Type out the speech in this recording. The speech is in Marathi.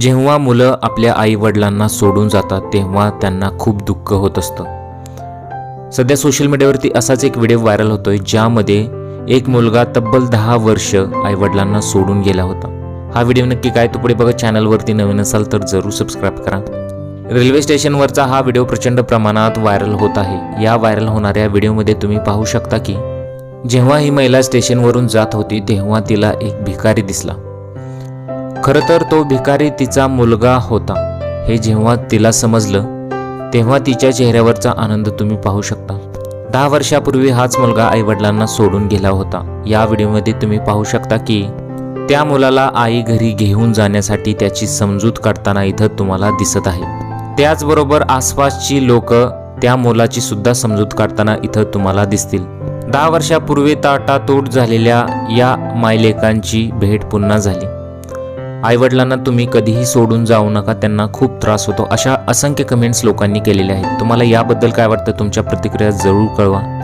जेव्हा मुलं आपल्या आईवडिलांना सोडून जातात तेव्हा त्यांना खूप दुःख होत असतं. सध्या सोशल मीडियावरती असाच एक व्हिडिओ व्हायरल होतोय ज्यामध्ये एक मुलगा तब्बल दहा वर्ष आईवडिलांना सोडून गेला होता. हा व्हिडिओ नक्की काय तो पुढे बघा. चॅनलवरती नवीन असाल तर जरूर सबस्क्राईब करा. रेल्वे स्टेशनवरचा हा व्हिडिओ प्रचंड प्रमाणात व्हायरल होत आहे. या व्हायरल होणाऱ्या व्हिडिओमध्ये तुम्ही पाहू शकता की जेव्हा ही महिला स्टेशनवरून जात होती तेव्हा तिला एक भिकारी दिसला. खरं तर तो भिकारी तिचा मुलगा होता. हे जेव्हा तिला समजलं तेव्हा तिच्या चेहऱ्यावरचा आनंद तुम्ही पाहू शकता. दहा वर्षापूर्वी हाच मुलगा आईवडिलांना सोडून गेला होता. या व्हिडिओमध्ये तुम्ही पाहू शकता की त्या मुलाला आई घरी घेऊन जाण्यासाठी त्याची समजूत काढताना इथं तुम्हाला दिसत आहे. त्याचबरोबर आसपासची लोक त्या मुलाची सुद्धा समजूत काढताना इथं तुम्हाला दिसतील. दहा वर्षापूर्वी ताटातूट झालेल्या या मायलेकांची भेट पुन्हा झाली. आईवडिलांना तुम्ही कधीही सोडून जाऊ नका त्यांना खूप त्रास होतो. अशा असंख्य कमेंट्स लोकांनी केलेल्या आहेत. तुम्हाला याबद्दल काय वाटतं? तुमच्या प्रतिक्रिया जरूर कळवा.